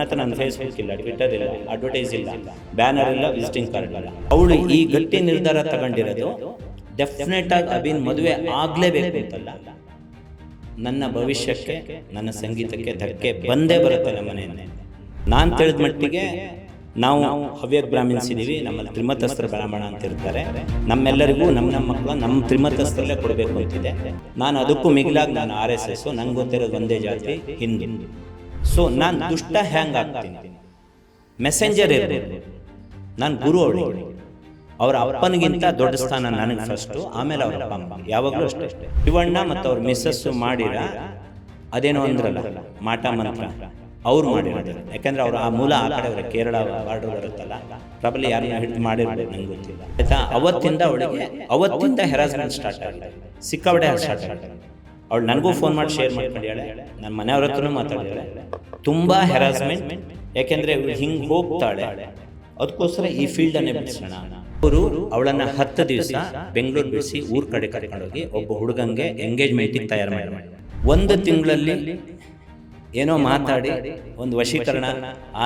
ನನ್ನ ಹತ್ರ ನನ್ನ ಫೇಸ್ಬುಕ್ ಇಲ್ಲ ಟ್ವಿಟರ್ ಇಲ್ಲ ಅಡ್ವರ್ಟೈಸ್ ಇಲ್ಲ ಬ್ಯಾನರ್ ಇಲ್ಲ ವಿಸಿಟಿಂಗ್ ಕಾರ್ಡ್ ಇಲ್ಲ. ಅವಳು ಈ ಗಟ್ಟಿ ನಿರ್ಧಾರ ತಗೊಂಡಿರೋದು ಡೆಫಿನೆಟ್ ಆಗಿ ಅಭಿನ್ ಮದುವೆ ಆಗಲೇಬೇಕು ಅಂತಲ್ಲ. ನನ್ನ ಭವಿಷ್ಯಕ್ಕೆ ನನ್ನ ಸಂಗೀತಕ್ಕೆ ಧಕ್ಕೆ ಬಂದೇ ಬರುತ್ತೆ ನಮ್ಮ ಮನೆಯಲ್ಲಿ. ನಾನು ತಿಳಿದ ಮಟ್ಟಿಗೆ ನಾವು ಹವ್ಯಕ್ ಬ್ರಾಹ್ಮಿನ್ಸ್ ಇದ್ದೀವಿ ನಮ್ಮಲ್ಲಿ ತ್ರಿಮತಸ್ತ್ರ ಬ್ರಾಹ್ಮಣ ಅಂತ ಇರ್ತಾರೆ. ನಮ್ಮೆಲ್ಲರಿಗೂ ನಮ್ಮ ನಮ್ಮ ಮಕ್ಕಳು ನಮ್ಮ ತ್ರಿಮತಸ್ತ್ರಲ್ಲೇ ಕೊಡಬೇಕು ಅಂತಿದೆ. ನಾನು ಅದಕ್ಕೂ ಮಿಗಿಲಾಗಿ ನಾನು ಆರ್ ಎಸ್ ಎಸ್ ನಂಗೆ ಗೊತ್ತಿರೋದು ಒಂದೇ ಜಾತಿ ಹಿಂದೂ. ಸೊ ನಾನು ದುಷ್ಟ ಹ್ಯಾಂಗ್ ಆಗ್ತೀನಿ? ಮೆಸೆಂಜರ್ ಇರ್ಬೋದು ನಾನು ಗುರು ಅವಳಿ ಅವರ ಅಪ್ಪನಿಗಿಂತ ದೊಡ್ಡ ಸ್ಥಾನ ನನಗೆ ಫಸ್ಟು ಆಮೇಲೆ ಅವರ ಅಪ್ಪ ಯಾವಾಗಲೂ ಅಷ್ಟೇ. ಶಿವಣ್ಣ ಮತ್ತು ಅವ್ರ ಮಿಸ್ಸಸ್ಸು ಮಾಡಿರ, ಅದೇನೋ ಅಂದ್ರಲ್ಲ, ಮಾಟ ಮಂತ್ರ. ಅವ್ರು ಮಾಡಿರೋದು. ಯಾಕಂದ್ರೆ ಅವರು ಆ ಮೂಲ ಆ ಕಡೆ ಕೇರಳ ಬಾರ್ಡರ್ ಬರುತ್ತಲ್ಲ ಪ್ರಬಲ ಯಾರನ್ನ ಹಿಡಿದು ಮಾಡಿರೋದು ನಂಗೆ ಗೊತ್ತಿಲ್ಲ. ಆಯ್ತಾ? ಅವತ್ತಿಂದ ಅವಳಿಗೆ, ಅವತ್ತಿಂದ ಹೆರಾಸ್ಮೆಂಟ್ ಸ್ಟಾರ್ಟ್ ಆಗಿದೆ. ಸಿಕ್ಕಾವಡೆ ಸ್ಟಾರ್ಟ್ ಆಗಿದೆ. ಅವಳು ನನಗೂ ಫೋನ್ ಮಾಡಿ ಶೇರ್ ಮಾಡ್ಕೊಂಡಿದ್ದಾಳೆ. ನನ್ನ ಮನೆಯವ್ರ ಹತ್ರನೂ ಮಾತಾಡಿದ್ದಾಳೆ. ತುಂಬ ಹೆರಾಸ್ಮೆಂಟ್ ಯಾಕೆಂದ್ರೆ ಇವಳು ಹಿಂಗೆ ಹೋಗ್ತಾಳೆ. ಅದಕ್ಕೋಸ್ಕರ ಈ ಫೀಲ್ಡನ್ನೇ ಬಿಡಿಸೋಣ. ಅವರು ಅವಳನ್ನ ಹತ್ತು ದಿವಸ ಬೆಂಗಳೂರು ಬಿಡಿಸಿ ಊರ್ ಕಡೆ ಕರ್ಕೊಂಡೋಗಿ ಒಬ್ಬ ಹುಡುಗಂಗೆ ಎಂಗೇಜ್ಮೆಂಟಿಗೆ ತಯಾರು ಮಾಡಿ ಒಂದು ತಿಂಗಳಲ್ಲಿ ಏನೋ ಮಾತಾಡಿ ಒಂದು ವಶೀಕರಣ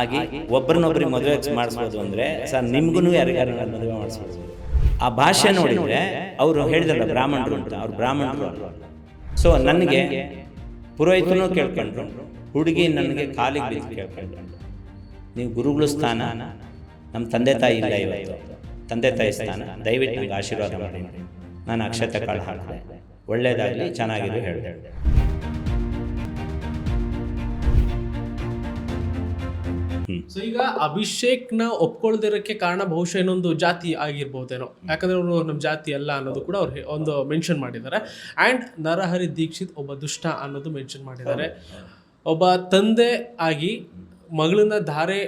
ಆಗಿ ಒಬ್ರನ್ನೊಬ್ರಿಗೆ ಮದುವೆ ಮಾಡಿಸ್ಬೋದು ಅಂದ್ರೆ ಸರ್ ನಿಮ್ಗೂ ಯಾರಿಗಾರು ಮದುವೆ ಮಾಡಿಸ್ಬೋದು. ಆ ಭಾಷೆ ನೋಡಿದ್ರೆ ಅವರು ಹೇಳಿದ್ರಲ್ಲ ಬ್ರಾಹ್ಮಣರು ಅಂತ. ಅವ್ರು ಬ್ರಾಹ್ಮಣರು ಸೊ ನನಗೆ ಪುರೋಹಿತನೂ ಕೇಳ್ಕೊಂಡ್ರು ಹುಡುಗಿ ನನಗೆ ಕಾಲಿಗೆ ಬಿದ್ದು ಕೇಳ್ಕೊಂಡ್ರು. ನೀವು ಗುರುಗಳ ಸ್ಥಾನ ನಮ್ಮ ತಂದೆ ತಾಯಿ ಇಲ್ಲ ಇವತ್ತು. ತಂದೆ ತಾಯಿ ಸ್ಥಾನ ದಯವಿಟ್ಟು ನನಗೆ ಆಶೀರ್ವಾದ ಮಾಡಿ. ನಾನು ಅಕ್ಷತೆ ಕಾಳು ಹಾಕಿದೆ. ಒಳ್ಳೆಯದಾಗಲಿ ಚೆನ್ನಾಗಿದೆ ಹೇಳಿದೆ. ಸೊ ಈಗ ಅಭಿಷೇಕ್ನ ಒಪ್ಕೊಳ್ದಿರಕ್ಕೆ ಕಾರಣ ಬಹುಶಃ ಇನ್ನೊಂದು ಜಾತಿ ಆಗಿರ್ಬೋದೇನೋ. ಯಾಕಂದ್ರೆ ಅವರು ನಮ್ಮ ಜಾತಿ ಅಲ್ಲ ಅನ್ನೋದು ಕೂಡ ಅವ್ರು ಒಂದು ಮೆನ್ಷನ್ ಮಾಡಿದ್ದಾರೆ. ಆ್ಯಂಡ್ ನರಹರಿ ದೀಕ್ಷಿತ್ ಒಬ್ಬ ದುಷ್ಟ ಅನ್ನೋದು ಮೆನ್ಷನ್ ಮಾಡಿದ್ದಾರೆ. ಒಬ್ಬ ತಂದೆ ಆಗಿ ಮಗಳನ್ನ ಧಾರೆ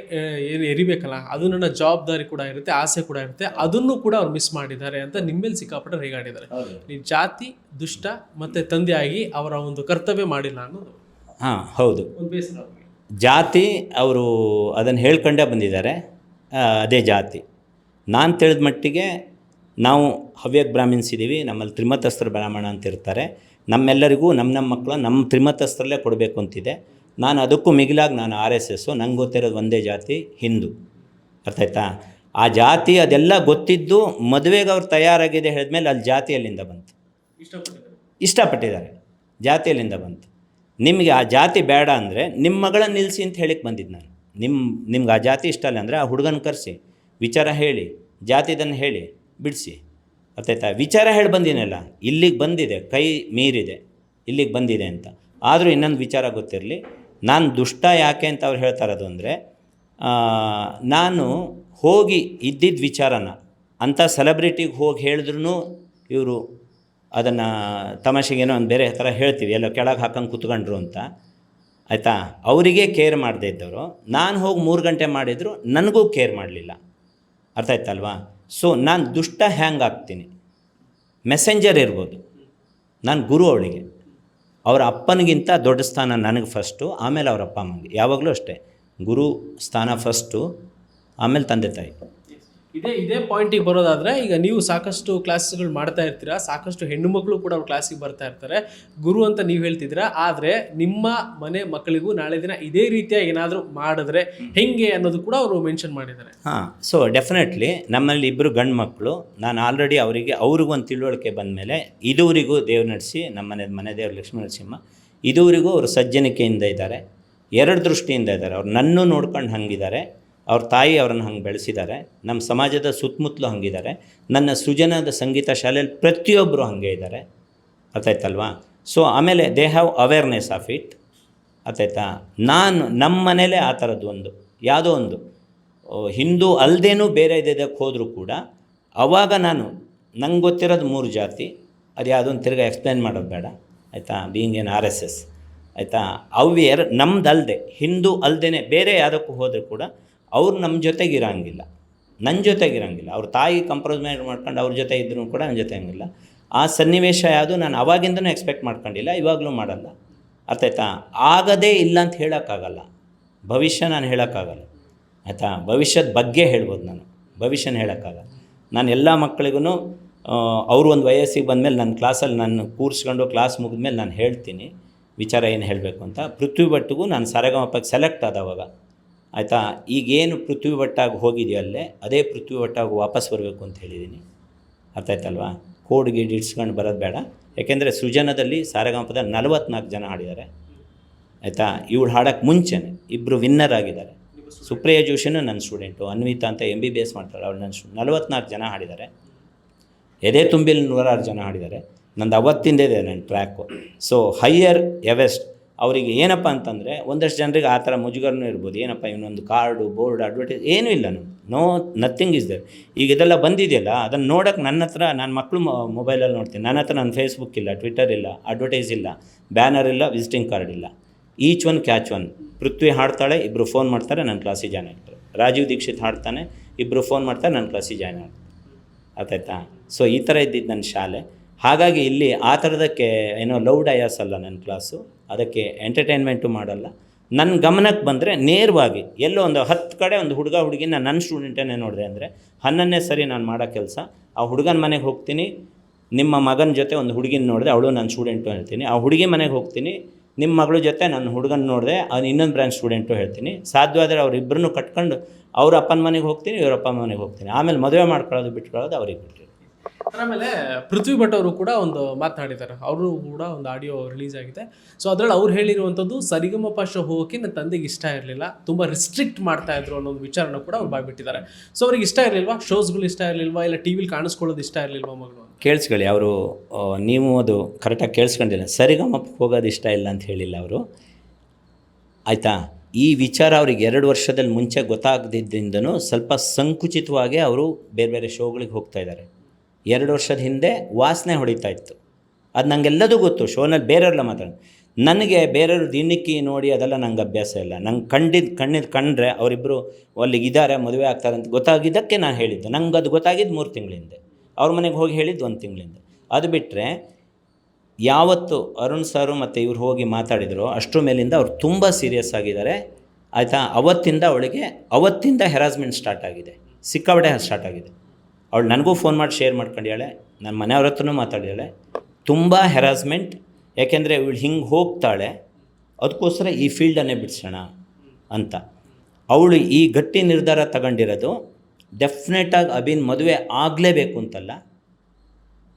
ಏನು ಎರಿಬೇಕಲ್ಲ ಅದು ನನ್ನ ಜವಾಬ್ದಾರಿ ಕೂಡ ಇರುತ್ತೆ ಆಸೆ ಕೂಡ ಇರುತ್ತೆ ಅದನ್ನು ಕೂಡ ಅವ್ರು ಮಿಸ್ ಮಾಡಿದ್ದಾರೆ ಅಂತ ನಿಮ್ಮೇಲೆ ಸಿಕ್ಕಾಪಟ್ಟೆ ರೇಗಾಡಿದ್ದಾರೆ. ಈ ಜಾತಿ ದುಷ್ಟ ಮತ್ತೆ ತಂದೆಯಾಗಿ ಅವರ ಒಂದು ಕರ್ತವ್ಯ ಮಾಡಿಲ್ಲ ಅನ್ನೋದು. ಹಾಂ ಹೌದು. ಒಂದು ಬೇಸರ. ಜಾತಿ ಅವರು ಅದನ್ನು ಹೇಳ್ಕೊಂಡೇ ಬಂದಿದ್ದಾರೆ. ಅದೇ ಜಾತಿ. ನಾನು ತಿಳಿದ ಮಟ್ಟಿಗೆ ನಾವು ಹವ್ಯಕ್ ಬ್ರಾಹ್ಮಿನ್ಸ್ ಇದ್ದೀವಿ ನಮ್ಮಲ್ಲಿ ತ್ರಿಮತಸ್ತ್ರ ಬ್ರಾಹ್ಮಣ ಅಂತ ಇರ್ತಾರೆ. ನಮ್ಮೆಲ್ಲರಿಗೂ ನಮ್ಮ ನಮ್ಮ ಮಕ್ಕಳು ನಮ್ಮ ತ್ರಿಮತಸ್ತ್ರಲ್ಲೇ ಕೊಡಬೇಕು ಅಂತಿದೆ. ನಾನು ಅದಕ್ಕೂ ಮಿಗಿಲಾಗಿ ನಾನು ಆರ್ ಎಸ್ ಎಸ್ಸು ನಂಗೆ ಗೊತ್ತಿರೋದು ಒಂದೇ ಜಾತಿ ಹಿಂದೂ. ಅರ್ಥ ಆಯ್ತಾ? ಆ ಜಾತಿ ಅದೆಲ್ಲ ಗೊತ್ತಿದ್ದು ಮದುವೆಗೆ ಅವ್ರು ತಯಾರಾಗಿದೆ ಹೇಳಿದ್ಮೇಲೆ ಅಲ್ಲಿ ಜಾತಿಯಲ್ಲಿಂದ ಬಂತು. ಇಷ್ಟಪಟ್ಟಿದ್ದಾರೆ. ಇಷ್ಟಪಟ್ಟಿದ್ದಾರೆ. ಜಾತಿಯಲ್ಲಿಂದ ಬಂತು. ನಿಮಗೆ ಆ ಜಾತಿ ಬೇಡ ಅಂದರೆ ನಿಮ್ಮ ಮಗಳನ್ನ ನಿಲ್ಲಿಸಿ ಅಂತ ಹೇಳಿಕ್ಕೆ ಬಂದಿದ್ದು ನಾನು. ನಿಮ್ಮ ನಿಮ್ಗೆ ಆ ಜಾತಿ ಇಷ್ಟ ಅಲ್ಲ ಅಂದರೆ ಆ ಹುಡುಗನ ಕರೆಸಿ, ವಿಚಾರ ಹೇಳಿ ಜಾತಿದನ್ನು ಹೇಳಿ ಬಿಡಿಸಿ. ಅರ್ಥಾಯ್ತಾ ವಿಚಾರ ಹೇಳಿ ಬಂದಿನಲ್ಲ, ಇಲ್ಲಿಗೆ ಬಂದಿದೆ, ಕೈ ಮೀರಿದೆ, ಇಲ್ಲಿಗೆ ಬಂದಿದೆ ಅಂತ. ಆದರೂ ಇನ್ನೊಂದು ವಿಚಾರ ಗೊತ್ತಿರಲಿ, ನಾನು ದುಷ್ಟ ಯಾಕೆ ಅಂತ ಅವ್ರು ಹೇಳ್ತಾರದು ಅಂದರೆ ನಾನು ಹೋಗಿ ಇದ್ದಿದ್ದ ವಿಚಾರನ ಅಂಥ ಸೆಲೆಬ್ರಿಟಿಗೆ ಹೋಗಿ ಹೇಳಿದ್ರೂ ಇವರು ಅದನ್ನು ತಮಾಷೆಗೇನೋ ಒಂದು ಬೇರೆ ಥರ ಹೇಳ್ತೀವಿ. ಎಲ್ಲೋ ಕೆಳಗೆ ಹಾಕಂಗೆ ಕುತ್ಕೊಂಡ್ರು ಅಂತ. ಆಯಿತಾ? ಅವರಿಗೆ ಕೇರ್ ಮಾಡದೇ ಇದ್ದವರು. ನಾನು ಹೋಗಿ ಮೂರು ಗಂಟೆ ಮಾಡಿದ್ರು ನನಗೂ ಕೇರ್ ಮಾಡಲಿಲ್ಲ. ಅರ್ಥ ಆಯ್ತಲ್ವಾ? ಸೊ ನಾನು ದುಷ್ಟ ಹ್ಯಾಂಗ್ ಆಗ್ತೀನಿ. ಮೆಸೆಂಜರ್ ಇರ್ಬೋದು. ನಾನು ಗುರು ಅವಳಿಗೆ. ಅವರ ಅಪ್ಪನಿಗಿಂತ ದೊಡ್ಡ ಸ್ಥಾನ ನನಗೆ ಫಸ್ಟು ಆಮೇಲೆ ಅವರ ಅಪ್ಪ ಅಮ್ಮಂಗೆ. ಯಾವಾಗಲೂ ಅಷ್ಟೇ. ಗುರು ಸ್ಥಾನ ಫಸ್ಟು ಆಮೇಲೆ ತಂದೆ ತಾಯಿ. ಇದೇ ಇದೇ ಪಾಯಿಂಟಿಗೆ ಬರೋದಾದರೆ, ಈಗ ನೀವು ಸಾಕಷ್ಟು ಕ್ಲಾಸ್ಗಳು ಮಾಡ್ತಾ ಇರ್ತೀರಾ, ಸಾಕಷ್ಟು ಹೆಣ್ಣು ಮಕ್ಕಳು ಕೂಡ ಅವ್ರು ಕ್ಲಾಸಿಗೆ ಬರ್ತಾ ಇರ್ತಾರೆ. ಗುರು ಅಂತ ನೀವು ಹೇಳ್ತಿದ್ದೀರಾ, ಆದರೆ ನಿಮ್ಮ ಮನೆ ಮಕ್ಕಳಿಗೂ ನಾಳೆ ದಿನ ಇದೇ ರೀತಿಯ ಏನಾದರೂ ಮಾಡಿದ್ರೆ ಹೆಂಗೆ ಅನ್ನೋದು ಕೂಡ ಅವರು ಮೆನ್ಷನ್ ಮಾಡಿದ್ದಾರೆ. ಹಾಂ ಸೊ ಡೆಫಿನೆಟ್ಲಿ ನಮ್ಮಲ್ಲಿ ಇಬ್ಬರು ಗಂಡು ಮಕ್ಕಳು ನಾನು ಆಲ್ರೆಡಿ ಅವರಿಗೆ, ಅವ್ರಿಗೂ ಒಂದು ತಿಳುವಳಿಕೆ ಬಂದಮೇಲೆ ಇದುವರಿಗೂ ದೇವ್ರು ನಡೆಸಿ, ನಮ್ಮ ಮನೆ ಮನೆ ದೇವ್ರು ಲಕ್ಷ್ಮೀ ನರಸಿಂಹ, ಇದುವರೆಗೂ ಅವರು ಸಜ್ಜನಿಕೆಯಿಂದ ಇದ್ದಾರೆ, ಎರಡು ದೃಷ್ಟಿಯಿಂದ ಇದ್ದಾರೆ. ಅವ್ರು ನನ್ನೂ ನೋಡ್ಕೊಂಡು ಹಂಗಿದ್ದಾರೆ. ಅವ್ರ ತಾಯಿ ಅವ್ರನ್ನ ಹಂಗೆ ಬೆಳೆಸಿದ್ದಾರೆ. ನಮ್ಮ ಸಮಾಜದ ಸುತ್ತಮುತ್ತಲು ಹಂಗಿದ್ದಾರೆ. ನನ್ನ ಸೃಜನದ ಸಂಗೀತ ಶಾಲೆಯಲ್ಲಿ ಪ್ರತಿಯೊಬ್ಬರು ಹಾಗೆ ಇದ್ದಾರೆ. ಅರ್ಥಾಯ್ತಲ್ವಾ ಸೊ ಆಮೇಲೆ they have awareness of it ಅರ್ಥಾಯ್ತಾ ನಾನು ನಮ್ಮ ಮನೇಲೇ ಆ ಥರದ್ದು ಒಂದು. ಯಾವುದೋ ಒಂದು. ಹಿಂದೂ ಅಲ್ಲದೇನೂ ಬೇರೆ ಇದಕ್ಕೆ ಹೋದರೂ ಕೂಡ ಅವಾಗ ನಾನು, ನಂಗೆ ಗೊತ್ತಿರೋದು ಮೂರು ಜಾತಿ. ಅದು ಯಾವುದೋ ಒಂದು ತಿರ್ಗಾ ಎಕ್ಸ್ಪ್ಲೇನ್ ಮಾಡೋದು ಬೇಡ. ಆಯಿತಾ? ಬೀಯಿಂಗ್ ಏನು ಆರ್ ಎಸ್ ಎಸ್ ಆಯಿತಾ? ಅವ್ಯರ್ ನಮ್ದು ಅಲ್ಲದೆ ಹಿಂದೂ ಅಲ್ಲದೇ ಬೇರೆ ಯಾವುದಕ್ಕೂ ಹೋದರೂ ಕೂಡ ಅವ್ರು ನಮ್ಮ ಜೊತೆಗಿರೋಂಗಿಲ್ಲ. ನನ್ನ ಜೊತೆಗಿರೋಂಗಿಲ್ಲ. ಅವ್ರ ತಾಯಿ ಕಂಪ್ರಮೈಸ್ ಮಾಡ್ಕೊಂಡು ಅವ್ರ ಜೊತೆ ಇದ್ದರೂ ಕೂಡ ನನ್ನ ಜೊತೆ ಹಂಗಿಲ್ಲ ಆ ಸನ್ನಿವೇಶ ಯಾವುದು ನಾನು ಅವಾಗಿಂದನೂ ಎಕ್ಸ್ಪೆಕ್ಟ್ ಮಾಡ್ಕೊಂಡಿಲ್ಲ, ಇವಾಗಲೂ ಮಾಡಲ್ಲ. ಅರ್ಥ ಆಯ್ತಾ? ಆಗದೇ ಇಲ್ಲ ಅಂತ ಹೇಳೋಕ್ಕಾಗಲ್ಲ. ಭವಿಷ್ಯ ನಾನು ಹೇಳೋಕ್ಕಾಗಲ್ಲ. ಆಯಿತಾ? ಭವಿಷ್ಯದ ಬಗ್ಗೆ ಹೇಳ್ಬೋದು ನಾನು. ಭವಿಷ್ಯನ ಹೇಳೋಕ್ಕಾಗಲ್ಲ. ನಾನು ಎಲ್ಲ ಮಕ್ಕಳಿಗೂ ಅವರು ಒಂದು ವಯಸ್ಸಿಗೆ ಬಂದಮೇಲೆ ನನ್ನ ಕ್ಲಾಸಲ್ಲಿ ನಾನು ಕೂರಿಸ್ಕೊಂಡು ಕ್ಲಾಸ್ ಮುಗಿದ್ಮೇಲೆ ನಾನು ಹೇಳ್ತೀನಿ. ವಿಚಾರ ಏನು ಹೇಳಬೇಕು ಅಂತ. ಪೃಥ್ವಿ ಭಟ್ಟಿಗೂ ನಾನು ಸರಗಮಪಕ್ಕೆ ಸೆಲೆಕ್ಟ್ ಆದವಾಗ ಆಯಿತಾ? ಈಗೇನು ಪೃಥ್ವಿ ಭಟ್ಟಾಗಿ ಹೋಗಿದೆಯೋ ಅಲ್ಲೇ, ಅದೇ ಪೃಥ್ವಿ ಭಟ್ಟಾಗಿ ವಾಪಸ್ ಬರಬೇಕು ಅಂತ ಹೇಳಿದ್ದೀನಿ. ಅರ್ಥ ಆಯ್ತಲ್ವಾ? ಕೋಡ್ ಗೀಡ್ ಇಡ್ಸ್ಕೊಂಡು ಬರೋದು ಬೇಡ. ಯಾಕೆಂದರೆ ಸೃಜನದಲ್ಲಿ ಸಾರಗಾಂಪದ ನಲವತ್ನಾಲ್ಕು ಜನ ಹಾಡಿದ್ದಾರೆ. ಆಯಿತಾ? ಇವಳು ಹಾಡೋಕ್ಕೆ ಮುಂಚೆನೆ ಇಬ್ಬರು ವಿನ್ನರ್ ಆಗಿದ್ದಾರೆ. ಸುಪ್ರಿಯ ಜೋಶಿನೂ ನನ್ನ ಸ್ಟೂಡೆಂಟು, ಅನ್ವಿತಾ ಅಂತ ಎಂ ಬಿ ಬಿ ಎಸ್ ಮಾಡ್ತಾಳೆ. ಅವಳು ನನ್ನ ನಲವತ್ನಾಲ್ಕು ಜನ ಹಾಡಿದ್ದಾರೆ. ಎದೆ ತುಂಬಿಲ್ ನೂರಾರು ಜನ ಹಾಡಿದ್ದಾರೆ. ನಂದು ಅವತ್ತಿಂದ ಇದೆ ನನ್ನ ಟ್ರ್ಯಾಕು. ಸೊ ಹೈಯರ್ ಎವೆಸ್ಟ್ ಅವರಿಗೆ ಏನಪ್ಪ ಅಂತಂದರೆ ಒಂದಷ್ಟು ಜನರಿಗೆ ಆ ಥರ ಮುಜುಗರನೂ ಇರ್ಬೋದು. ಏನಪ್ಪ ಇನ್ನೊಂದು ಕಾರ್ಡು, ಬೋರ್ಡ್ ಅಡ್ವರ್ಟೈಸ್ ಏನೂ ಇಲ್ಲ ನೋ ನಥಿಂಗ್ ಇಸ್ ದೇರ್ ಈಗ ಇದೆಲ್ಲ ಬಂದಿದೆಯಲ್ಲ, ಅದನ್ನು ನೋಡೋಕೆ ನನ್ನ ಹತ್ರ ನಾನು ಮಕ್ಕಳು ಮೊಬೈಲಲ್ಲಿ ನೋಡ್ತೀನಿ. ನನ್ನ ಹತ್ರ ನನ್ನ ಫೇಸ್ಬುಕ್ ಇಲ್ಲ ಟ್ವಿಟರ್ ಇಲ್ಲ ಅಡ್ವರ್ಟೈಸ್ ಇಲ್ಲ ಬ್ಯಾನರ್ ಇಲ್ಲ ವಿಸಿಟಿಂಗ್ ಕಾರ್ಡ್ ಇಲ್ಲ. Each one catch one Prithvi ಹಾಡ್ತಾಳೆ ಇಬ್ಬರು ಫೋನ್ ಮಾಡ್ತಾರೆ, ನನ್ನ ಕ್ಲಾಸಿಗೆ ಜಾಯ್ನ್ ಆಗ್ತಾರೆ. ರಾಜೀವ್ ದೀಕ್ಷಿತ್ ಹಾಡ್ತಾನೆ ಇಬ್ಬರು ಫೋನ್ ಮಾಡ್ತಾರೆ, ನನ್ನ ಕ್ಲಾಸಿಗೆ ಜಾಯ್ನ್ ಆಗ್ತಾರೆ. ಆಯ್ತಾಯ್ತಾ ಸೊ ಈ ಥರ ಇದ್ದಿದ್ದು ನನ್ನ ಶಾಲೆ. ಹಾಗಾಗಿ ಇಲ್ಲಿ ಆ ಥರದಕ್ಕೆ ಏನೋ ಲವ್ ಡಯಾಸ್ ಅಲ್ಲ ನನ್ನ ಕ್ಲಾಸು ಅದಕ್ಕೆ ಎಂಟರ್ಟೈನ್ಮೆಂಟು ಮಾಡಲ್ಲ. ನನ್ನ ಗಮನಕ್ಕೆ ಬಂದರೆ ನೇರವಾಗಿ ಎಲ್ಲೋ ಒಂದು ಹತ್ತು ಕಡೆ ಒಂದು ಹುಡುಗ ಹುಡುಗಿನ ನನ್ನ ಸ್ಟೂಡೆಂಟನ್ನೇ ನೋಡಿದೆ ಅಂದರೆ, ಹನ್ನೊಂದನೇ ಸರಿ ನಾನು ಮಾಡೋ ಕೆಲಸ, ಆ ಹುಡುಗನ ಮನೆಗೆ ಹೋಗ್ತೀನಿ, ನಿಮ್ಮ ಮಗನ ಜೊತೆ ಒಂದು ಹುಡುಗಿನ ನೋಡಿದೆ, ಅವಳು ನನ್ನ ಸ್ಟೂಡೆಂಟು ಹೇಳ್ತೀನಿ. ಆ ಹುಡುಗಿ ಮನೆಗೆ ಹೋಗ್ತೀನಿ ನಿಮ್ಮ ಮಗಳ ಜೊತೆ ನನ್ನ ಹುಡುಗನ ನೋಡಿದೆ, ಅವ್ನು ಇನ್ನೊಂದು ಬ್ರ್ಯಾಂಚ್ ಸ್ಟೂಡೆಂಟು ಹೇಳ್ತೀನಿ. ಸಾಧ್ಯವಾದರೆ ಅವರಿಬ್ಬರನ್ನು ಕಟ್ಕೊಂಡು ಅವ್ರ ಅಪ್ಪನ ಮನೆಗೆ ಹೋಗ್ತೀನಿ, ಇವ್ರ ಅಪ್ಪನ ಮನೆಗೆ ಹೋಗ್ತೀನಿ. ಆಮೇಲೆ ಮದುವೆ ಮಾಡ್ಕೊಳ್ಳೋದು, ಬಿಟ್ಕೊಳ್ಳೋದು ಅವ್ರಿಗೆ ಬಿಟ್ಟಿರಿ ಆಮೇಲೆ ಪೃಥ್ವಿ ಭಟ್ ಅವರು ಕೂಡ ಒಂದು ಮಾತನಾಡಿದ್ದಾರೆ. ಅವರು ಕೂಡ ಒಂದು ಆಡಿಯೋ ರಿಲೀಸ್ ಆಗಿದೆ. ಸೊ ಅದರಲ್ಲಿ ಅವ್ರು ಹೇಳಿರುವಂಥದ್ದು ಸರಿಗಮ ಶೋ ಹೋಗೋಕೆ ನನ್ನ ತಂದೆಗೆ ಇಷ್ಟ ಇರಲಿಲ್ಲ. ತುಂಬ ರಿಸ್ಟ್ರಿಕ್ಟ್ ಮಾಡ್ತಾ ಇದ್ರು ಅನ್ನೋ ಒಂದು ವಿಚಾರನ ಕೂಡ ಅವ್ರು ಬಾಯ್ಬಿಟ್ಟಿದ್ದಾರೆ ಸೊ ಅವ್ರಿಗೆ ಇಷ್ಟ ಇರಲಿಲ್ವಾ? ಶೋಸ್ಗಳು ಇಷ್ಟ ಇರಲಿಲ್ವಾ? ಇಲ್ಲ ಟಿ ವಿಲಿ ಕಾಣಿಸ್ಕೊಳ್ಳೋದು ಇಷ್ಟ ಇರಲಿಲ್ವಾ ಮಗಳು? ಕೇಳಿಸ್ಕೊಳ್ಳಿ, ಅವರು ನೀವು ಅದು ಕರೆಕ್ಟಾಗಿ ಕೇಳಿಸ್ಕೊಂಡಿಲ್ಲ. ಸರಿಗಮಪ್ಪ ಹೋಗೋದು ಇಷ್ಟ ಇಲ್ಲ ಅಂತ ಹೇಳಿಲ್ಲ ಅವರು. ಆಯಿತಾ? ಈ ವಿಚಾರ ಅವ್ರಿಗೆ ಎರಡು ವರ್ಷದಲ್ಲಿ ಮುಂಚೆ ಗೊತ್ತಾಗದಿದ್ದರಿಂದನೂ ಸ್ವಲ್ಪ ಸಂಕುಚಿತವಾಗಿ ಅವರು ಬೇರೆ ಬೇರೆ ಶೋಗಳಿಗೆ ಹೋಗ್ತಾ ಇದ್ದಾರೆ. ಎರಡು ವರ್ಷದ ಹಿಂದೆ ವಾಸನೆ ಹೊಡಿತಾ ಇತ್ತು. ಅದು ನನಗೆಲ್ಲದೂ ಗೊತ್ತು, ಶೋನಲ್ಲಿ ಬೇರೆಯವ್ರಲ್ಲ ಮಾತಾಡ, ನನಗೆ ಬೇರೆಯವರು ದಿನಕ್ಕಿ ನೋಡಿ ಅದೆಲ್ಲ ನಂಗೆ ಅಭ್ಯಾಸ ಇಲ್ಲ. ನಂಗೆ ಕಂಡಿದ್ದು ಕಣ್ಣಿದ್ದು ಕಂಡ್ರೆ ಅವರಿಬ್ಬರು ಅಲ್ಲಿಗೆ ಇದ್ದಾರೆ ಮದುವೆ ಆಗ್ತಾರೆ ಅಂತ ಗೊತ್ತಾಗಿದ್ದಕ್ಕೆ ನಾನು ಹೇಳಿದ್ದು. ನಂಗೆ ಅದು ಗೊತ್ತಾಗಿದ್ದು ಮೂರು ತಿಂಗಳಿಂದ. ಅವ್ರ ಮನೆಗೆ ಹೋಗಿ ಹೇಳಿದ್ದು ಒಂದು ತಿಂಗಳಿಂದ. ಅದು ಬಿಟ್ಟರೆ ಯಾವತ್ತು ಅರುಣ್ ಸರು ಮತ್ತು ಇವ್ರು ಹೋಗಿ ಮಾತಾಡಿದ್ರು, ಅಷ್ಟರ ಮೇಲಿಂದ ಅವ್ರು ತುಂಬ ಸೀರಿಯಸ್ ಆಗಿದ್ದಾರೆ. ಆಯಿತಾ? ಅವತ್ತಿಂದ ಅವಳಿಗೆ, ಅವತ್ತಿಂದ ಹೆರಾಸ್ಮೆಂಟ್ ಸ್ಟಾರ್ಟ್ ಆಗಿದೆ. ಸಿಕ್ಕಾಬಡೆ ಸ್ಟಾರ್ಟ್ ಆಗಿದೆ. ಅವಳು ನನಗೂ ಫೋನ್ ಮಾಡಿ ಶೇರ್ ಮಾಡ್ಕೊಂಡಿದ್ದಾಳೆ ನನ್ನ ಮನೆಯವ್ರ ಹತ್ರನೂ ಮಾತಾಡಿದ್ದಾಳೆ. ತುಂಬ ಹೆರಾಸ್ಮೆಂಟ್ ಯಾಕೆಂದರೆ ಇವಳು ಹಿಂಗೆ ಹೋಗ್ತಾಳೆ ಅದಕ್ಕೋಸ್ಕರ ಈ ಫೀಲ್ಡನ್ನೇ ಬಿಡಿಸೋಣ ಅಂತ. ಅವಳು ಈ ಗಟ್ಟಿ ನಿರ್ಧಾರ ತಗೊಂಡಿರೋದು ಡೆಫಿನೆಟಾಗಿ ಅಭಿನ್ ಮದುವೆ ಆಗಲೇಬೇಕು ಅಂತಲ್ಲ